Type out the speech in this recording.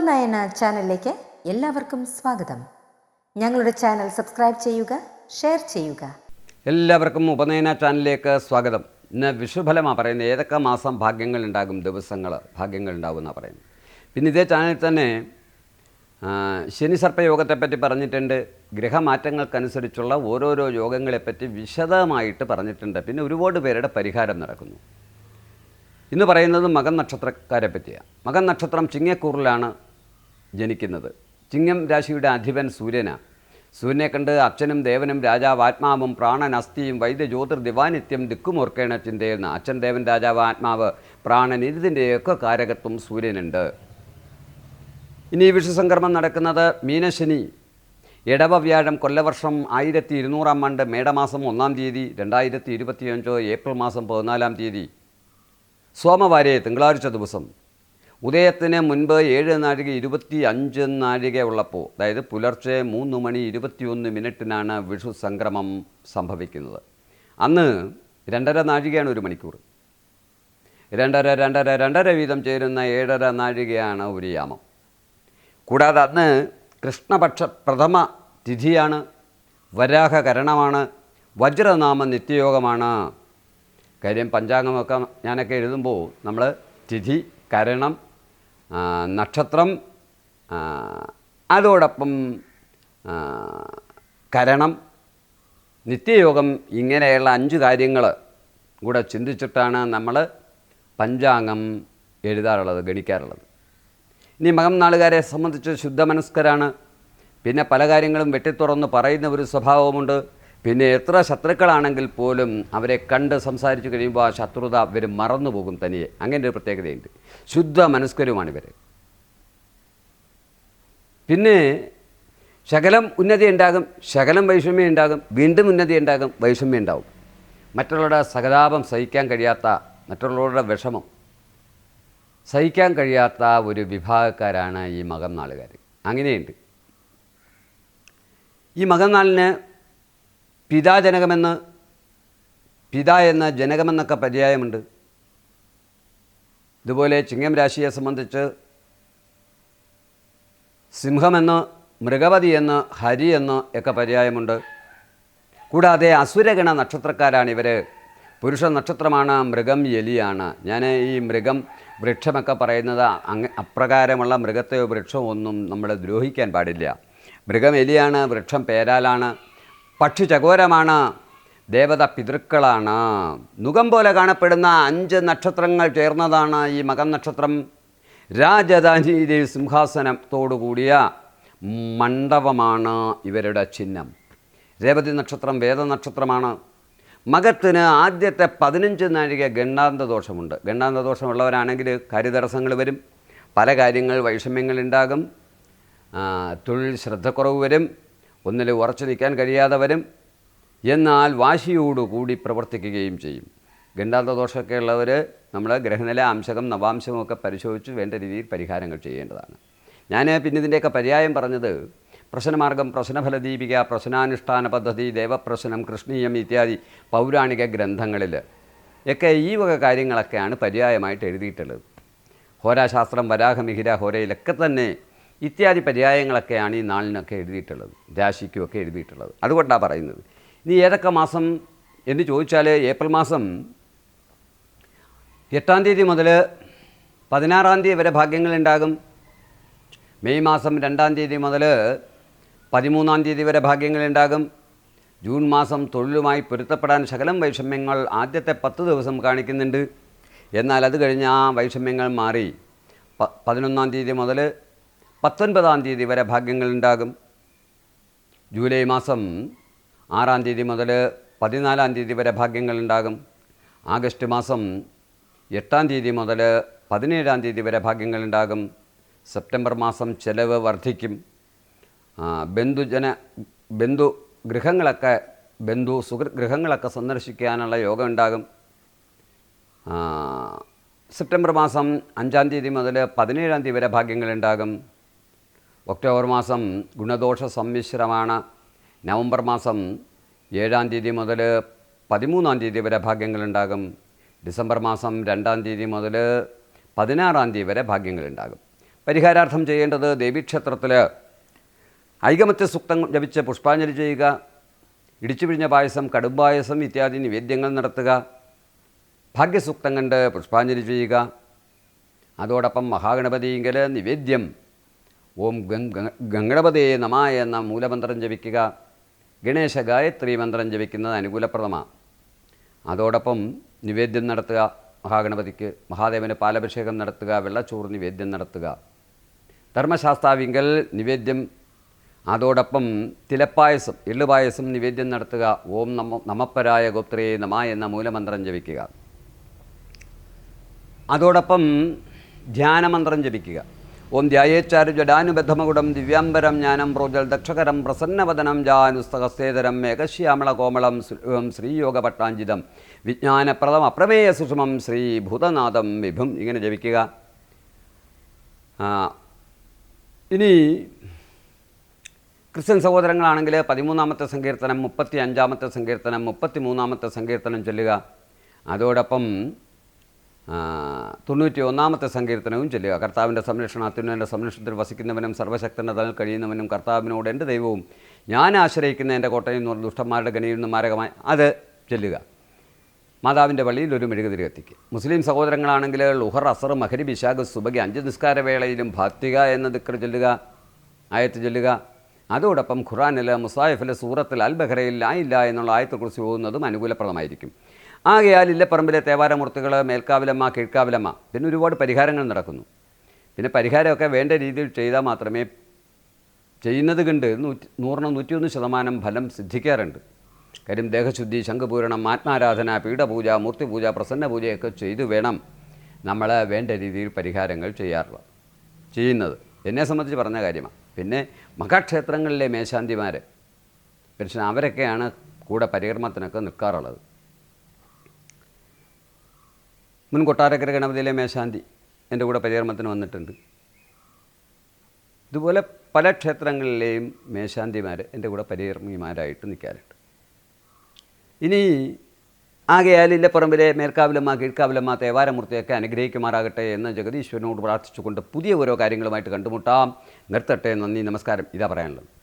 ഉപനയന ചാനലിലേക്ക് എല്ലാവർക്കും സ്വാഗതം. ഞങ്ങളുടെ ചാനൽ സബ്സ്ക്രൈബ് ചെയ്യുക ഷെയർ ചെയ്യുക. എല്ലാവർക്കും ഉപനയന ചാനലിലേക്ക് സ്വാഗതം. ഇന്ന് വിഷുഫലമാണ് പറയുന്നത് ഏതൊക്കെ മാസം ഭാഗ്യങ്ങൾ ഉണ്ടാകും ദിവസങ്ങൾ ഭാഗ്യങ്ങൾ ഉണ്ടാകും എന്നാണ് പറയുന്നത്. പിന്നെ ഇതേ ചാനലിൽ തന്നെ ശനി സർപ്പയോഗത്തെപ്പറ്റി പറഞ്ഞിട്ടുണ്ട്. ഗ്രഹമാറ്റങ്ങൾക്കനുസരിച്ചുള്ള ഓരോരോ യോഗങ്ങളെപ്പറ്റി വിശദമായിട്ട് പറഞ്ഞിട്ടുണ്ട്. പിന്നെ ഒരുപാട് പേരുടെ പരിഹാരം നടക്കുന്നു. ഇന്ന് പറയുന്നത് മകൻ നക്ഷത്രക്കാരെ പറ്റിയാണ് മകൻ നക്ഷത്രം ചിങ്ങക്കൂറിലാണ് ജനിക്കുന്നത്. ചിങ്ങം രാശിയുടെ അധിപൻ സൂര്യനാണ് സൂര്യനെ കണ്ട് അച്ഛനും ദേവനും രാജാവ് ആത്മാവും പ്രാണൻ അസ്ഥിയും വൈദ്യ ജ്യോതിർ ദിവാനിത്യം ദിക്കുമോർക്കേണ ചിന്തയെന്ന് അച്ഛൻ ദേവൻ രാജാവ് ആത്മാവ് പ്രാണൻ ഇതിന്റെയൊക്കെ കാരകത്വം സൂര്യനുണ്ട്. ഇനി ഈ വിഷുസംക്രമം നടക്കുന്നത് മീനശനി. ഇടവ വ്യാഴം കൊല്ലവർഷം ആയിരത്തി ഇരുന്നൂറാം ആണ്ട് മേടമാസം ഒന്നാം തീയതി രണ്ടായിരത്തി ഇരുപത്തിയഞ്ചോ ഏപ്രിൽ മാസം പതിനാലാം തീയതി. സോമവാരെ തിങ്കളാഴ്ച ദിവസം. ഉദയത്തിന് മുൻപ് ഏഴ് നാഴിക ഇരുപത്തി അഞ്ച് നാഴിക ഉള്ളപ്പോൾ അതായത് പുലർച്ചെ മൂന്ന് മണി ഇരുപത്തിയൊന്ന് മിനിറ്റിനാണ് വിഷു സംക്രമം സംഭവിക്കുന്നത്. അന്ന് രണ്ടര നാഴികയാണ് ഒരു മണിക്കൂർ. രണ്ടര രണ്ടര രണ്ടര വീതം ചേരുന്ന ഏഴര നാഴികയാണ് ഒരു യാമം. കൂടാതെ അന്ന് കൃഷ്ണപക്ഷ പ്രഥമ തിഥിയാണ് വരാഹകരണമാണ് വജ്രനാമ നിത്യയോഗമാണ്. കാര്യം പഞ്ചാംഗമൊക്കെ ഞാനൊക്കെ എഴുതുമ്പോൾ നമ്മൾ തിഥി കരണം നക്ഷത്രം അതോടൊപ്പം കരണം നിത്യയോഗം ഇങ്ങനെയുള്ള അഞ്ച് കാര്യങ്ങൾ കൂടെ ചിന്തിച്ചിട്ടാണ് നമ്മൾ പഞ്ചാംഗം എഴുതാറുള്ളത് ഗണിക്കാറുള്ളത്. ഇനി മകം നാളുകാരെ സംബന്ധിച്ച് ശുദ്ധമനസ്കരാണ്. പിന്നെ പല കാര്യങ്ങളും വെട്ടിത്തുറന്ന് പറയുന്ന ഒരു സ്വഭാവമുണ്ട് പിന്നെ എത്ര ശത്രുക്കളാണെങ്കിൽ പോലും അവരെ കണ്ട് സംസാരിച്ചു കഴിയുമ്പോൾ ആ ശത്രുത ഇവർ മറന്നു പോകും തനിയെ. അങ്ങനെ ഒരു പ്രത്യേകതയുണ്ട്. ശുദ്ധ മനസ്കരുമാണ് ഇവർ പിന്നെ ശകലം ഉന്നതി ഉണ്ടാകും ശകലം വൈഷമ്യം ഉണ്ടാകും വീണ്ടും ഉന്നതി ഉണ്ടാകും വൈഷമ്യം ഉണ്ടാകും മറ്റുള്ളവരുടെ സഹതാപം സഹിക്കാൻ കഴിയാത്ത മറ്റുള്ളവരുടെ വിഷമം സഹിക്കാൻ കഴിയാത്ത ഒരു വിഭാഗക്കാരാണ് ഈ മകം നാളുകാർ അങ്ങനെയുണ്ട്. ഈ മകം നാളിന് പിതാജനകമെന്ന് പിത എന്ന ജനകമെന്നൊക്കെ പര്യായമുണ്ട്. ഇതുപോലെ ചിങ്ങം രാശിയെ സംബന്ധിച്ച് സിംഹമെന്ന് മൃഗപതി എന്ന് ഹരി എന്ന് ഒക്കെ പര്യായമുണ്ട്. കൂടാതെ അസുരഗണ നക്ഷത്രക്കാരാണ് ഇവർ പുരുഷ നക്ഷത്രമാണ് മൃഗം എലിയാണ്. ഞാൻ ഈ മൃഗം വൃക്ഷമൊക്കെ പറയുന്നത് അങ്ങ് അപ്രകാരമുള്ള മൃഗത്തെയോ വൃക്ഷമോ ഒന്നും നമ്മൾ ദ്രോഹിക്കാൻ പാടില്ല. മൃഗം എലിയാണ് വൃക്ഷം പേരാലാണ്. പക്ഷി ചകോരമാണ് ദേവത പിതൃക്കളാണ് നുഖം പോലെ കാണപ്പെടുന്ന അഞ്ച് നക്ഷത്രങ്ങൾ ചേർന്നതാണ് ഈ മകം നക്ഷത്രം. രാജധാനിയിലെ സിംഹാസനത്തോടു കൂടിയ മണ്ഡപമാണ് ഇവരുടെ ചിഹ്നം. രേവതി നക്ഷത്രം വേദനക്ഷത്രമാണ് മകത്തിന് ആദ്യത്തെ പതിനഞ്ച് നാഴിക ഗണ്ണാന്ത ദോഷമുണ്ട്. ഗണ്ണാന്ത ദോഷമുള്ളവരാണെങ്കിൽ കാര്യതടസ്സങ്ങൾ വരും പല കാര്യങ്ങൾ വൈഷമ്യങ്ങളുണ്ടാകും തൊഴിൽ ശ്രദ്ധക്കുറവ് വരും ഒന്നിൽ ഉറച്ചു നിൽക്കാൻ കഴിയാതെ വരും എന്നാൽ വാശിയോടുകൂടി പ്രവർത്തിക്കുകയും ചെയ്യും. ഗണ്ടാന്തദോഷമൊക്കെ ഉള്ളവർ നമ്മൾ ഗ്രഹനില അംശകം നവാംശമൊക്കെ പരിശോധിച്ച് വേണ്ട രീതിയിൽ പരിഹാരങ്ങൾ ചെയ്യേണ്ടതാണ്. ഞാൻ പിന്നെ ഇതിന്റെയൊക്കെ പര്യായം പറഞ്ഞത് പ്രശ്നമാർഗം പ്രശ്നഫലദീപിക പ്രശ്നാനുഷ്ഠാന പദ്ധതി ദേവപ്രശ്നം കൃഷ്ണീയം ഇത്യാദി പൗരാണിക ഗ്രന്ഥങ്ങളിൽ ഒക്കെ ഈ വക കാര്യങ്ങളൊക്കെയാണ് പര്യായമായിട്ട് എഴുതിയിട്ടുള്ളത്. ഹോരാശാസ്ത്രം വരാഹമിഹിര ഹോരയിലൊക്കെ തന്നെ ഇത്യാദി പര്യായങ്ങളൊക്കെയാണ് ഈ നാളിനൊക്കെ എഴുതിയിട്ടുള്ളത് രാശിക്കുമൊക്കെ എഴുതിയിട്ടുള്ളത്. അതുകൊണ്ടാണ് പറയുന്നത്. ഇനി ഏതൊക്കെ മാസം എന്ന് ചോദിച്ചാൽ ഏപ്രിൽ മാസം എട്ടാം തീയതി മുതൽ പതിനാറാം തീയതി വരെ ഭാഗ്യങ്ങളുണ്ടാകും മെയ് മാസം രണ്ടാം തീയതി മുതൽ പതിമൂന്നാം തീയതി വരെ ഭാഗ്യങ്ങളുണ്ടാകും ജൂൺ മാസം തൊഴിലുമായി പൊരുത്തപ്പെടാൻ ശകലം വൈഷമ്യങ്ങൾ ആദ്യത്തെ പത്ത് ദിവസം കാണിക്കുന്നുണ്ട്. എന്നാൽ അത് കഴിഞ്ഞ് ആ വൈഷമ്യങ്ങൾ മാറി പ പതിനൊന്നാം തീയതി മുതൽ പത്തൊൻപതാം തീയതി വരെ ഭാഗ്യങ്ങളുണ്ടാകും. ജൂലൈ മാസം ആറാം തീയതി മുതൽ പതിനാലാം തീയതി വരെ ഭാഗ്യങ്ങളുണ്ടാകും. ആഗസ്റ്റ് മാസം എട്ടാം തീയതി മുതൽ പതിനേഴാം തീയതി വരെ ഭാഗ്യങ്ങളുണ്ടാകും. സെപ്റ്റംബർ മാസം ചെലവ് വർദ്ധിക്കും. ബന്ധുജന ബന്ധു ഗൃഹങ്ങളൊക്കെ ബന്ധു സുഹൃ ഗൃഹങ്ങളൊക്കെ സന്ദർശിക്കാനുള്ള യോഗം ഉണ്ടാകും. സെപ്റ്റംബർ മാസം അഞ്ചാം തീയതി മുതൽ പതിനേഴാം തീയതി വരെ ഭാഗ്യങ്ങളുണ്ടാകും. ഒക്ടോബർ മാസം ഗുണദോഷ സമ്മിശ്രമാണ്. നവംബർ മാസം ഏഴാം തീയതി മുതൽ പതിമൂന്നാം തീയതി വരെ ഭാഗ്യങ്ങളുണ്ടാകും. ഡിസംബർ മാസം രണ്ടാം തീയതി മുതൽ പതിനാറാം തീയതി വരെ ഭാഗ്യങ്ങളുണ്ടാകും. പരിഹാരാർത്ഥം ചെയ്യേണ്ടത് ദേവീക്ഷേത്രത്തിൽ ഐകമത്യ സൂക്തം ജപിച്ച് പുഷ്പാഞ്ജലി ചെയ്യുക ഇടിച്ചു പിഴിഞ്ഞ പായസം കടുംപായസം ഇത്യാദി നിവേദ്യങ്ങൾ നടത്തുക ഭാഗ്യസൂക്തം കണ്ട് പുഷ്പാഞ്ജലി ചെയ്യുക. അതോടൊപ്പം മഹാഗണപതിയെങ്കിൽ നിവേദ്യം ഓം ഗംഗ ഗംഗണപതിയെ നമായ എന്ന മൂലമന്ത്രം ജപിക്കുക. ഗണേശ ഗായത്രി മന്ത്രം ജപിക്കുന്നത് അനുകൂലപ്രദമാണ് അതോടൊപ്പം നിവേദ്യം നടത്തുക മഹാഗണപതിക്ക് മഹാദേവന് പാലഭിഷേകം നടത്തുക വെള്ളച്ചോറ് നിവേദ്യം നടത്തുക. ധർമ്മശാസ്താവിങ്കൽ നിവേദ്യം അതോടൊപ്പം തിലപ്പായസം എള്ളുപായസം നിവേദ്യം നടത്തുക. ഓം നമ നമപ്പരായ ഗോത്രേ നമ എന്ന മൂലമന്ത്രം ജപിക്കുക. അതോടൊപ്പം ധ്യാനമന്ത്രം ജപിക്കുക. ഓം ധ്യായേച്ചാരു ജഡാനുബദ്ധമകുടം ദിവ്യാംബരം ജ്ഞാനം പ്രോജൽ ദക്ഷകരം പ്രസന്നവദനം ജാനുസ്തഹസ്തേതരം മേഘശ്യാമള കോമളം ശ്രീയോഗ പട്ടാഞ്ചിതം വിജ്ഞാനപ്രദം അപ്രമേയ സുഷമം ശ്രീ ഭൂതനാഥം വിഭും. ഇങ്ങനെ ജപിക്കുക. ഇനി ക്രിസ്ത്യൻ സഹോദരങ്ങളാണെങ്കിൽ പതിമൂന്നാമത്തെ സങ്കീർത്തനം മുപ്പത്തി അഞ്ചാമത്തെ സങ്കീർത്തനം മുപ്പത്തി മൂന്നാമത്തെ സങ്കീർത്തനം ചൊല്ലുക. അതോടൊപ്പം തൊണ്ണൂറ്റി ഒന്നാമത്തെ സങ്കീർത്തനവും ചൊല്ലുക. കർത്താവിന്റെ സംരക്ഷണം അത്യുന്നതന്റെ സംരക്ഷണത്തിൽ വസിക്കുന്നവനും സർവശക്തന്റെ തലൽ കഴിയുന്നവനും കർത്താവിനോട് എന്റെ ദൈവവും. ഞാൻ ആശ്രയിക്കുന്ന എന്റെ കോട്ടയം എന്ന് ദുഷ്ടന്മാരുടെ ഗണിയിൽ നിന്ന് മാരകമായി അത് ചൊല്ലുക. മാതാവിന്റെ പള്ളിയിൽ ഒരു മെഴുകുതിരി കത്തിക്കുക. മുസ്ലിം സഹോദരങ്ങളാണെങ്കിൽ ലുഹർ അസർ മഹരി ബിശാഖ് സുബകി അഞ്ച് നിസ്കാര വേളയിലും ഭക്തിക എന്ന ദിക്കർ ചൊല്ലുക ആയത്ത് ചൊല്ലുക. അതോടൊപ്പം ഖുറാനിൽ മുസായിഫിലെ സൂറത്തിൽ അൽ ബഹ്റയിൽ ആയില്ല എന്നുള്ള ആയത്തെക്കുറിച്ച് പോകുന്നതും അനുകൂലപ്രദമായിരിക്കും. ആകയാൽ ഇല്ലപ്പറമ്പിലെ തേവാരമൂർത്തികൾ മേൽക്കാവിലമ്മ കീഴ്ക്കാവിലമ്മ. പിന്നെ ഒരുപാട് പരിഹാരങ്ങൾ നടക്കുന്നു. പിന്നെ പരിഹാരമൊക്കെ വേണ്ട രീതിയിൽ ചെയ്താൽ മാത്രമേ ചെയ്യുന്നത് കണ്ട് നൂറ്റി നൂറിന് നൂറ്റിയൊന്ന് ശതമാനം ഫലം സിദ്ധിക്കാറുണ്ട്. കാര്യം ദേഹശുദ്ധി ശംഖുപൂരണം ആത്മാരാധന പീഠപൂജ മൂർത്തിപൂജ പ്രസന്നപൂജയൊക്കെ ചെയ്തു വേണം നമ്മൾ വേണ്ട രീതിയിൽ പരിഹാരങ്ങൾ ചെയ്യാറുള്ളത് ചെയ്യുന്നത്. എന്നെ സംബന്ധിച്ച് പറഞ്ഞ കാര്യമാണ്. പിന്നെ മഹാക്ഷേത്രങ്ങളിലെ മേശാന്തിമാർ പെൻഷൻ അവരൊക്കെയാണ് കൂടെ പരികർമ്മത്തിനൊക്കെ നിൽക്കാറുള്ളത്. മുൻ കൊട്ടാരക്കര ഗണപതിയിലെ മേശാന്തി എന്റെ കൂടെ പരികർമ്മത്തിന് വന്നിട്ടുണ്ട്. ഇതുപോലെ പല ക്ഷേത്രങ്ങളിലെയും മേശാന്തിമാർ എന്റെ കൂടെ പരികർമ്മിമാരായിട്ട് നിൽക്കാറുണ്ട്. ഇനി ആകയാൽ ഇല്ലപ്പറമ്പിലെ മേൽക്കാവിലമ്മ കീഴ്ക്കാവിലമ്മ തേവാരമൂർത്തിയൊക്കെ അനുഗ്രഹിക്കുമാറാകട്ടെ എന്ന് ജഗദീശ്വരനോട് പ്രാർത്ഥിച്ചുകൊണ്ട് പുതിയ ഓരോ കാര്യങ്ങളുമായിട്ട് കണ്ടുമുട്ടാം. നിർത്തട്ടെ. നന്ദി. നമസ്കാരം. ഇതാ പറയാനുള്ളത്.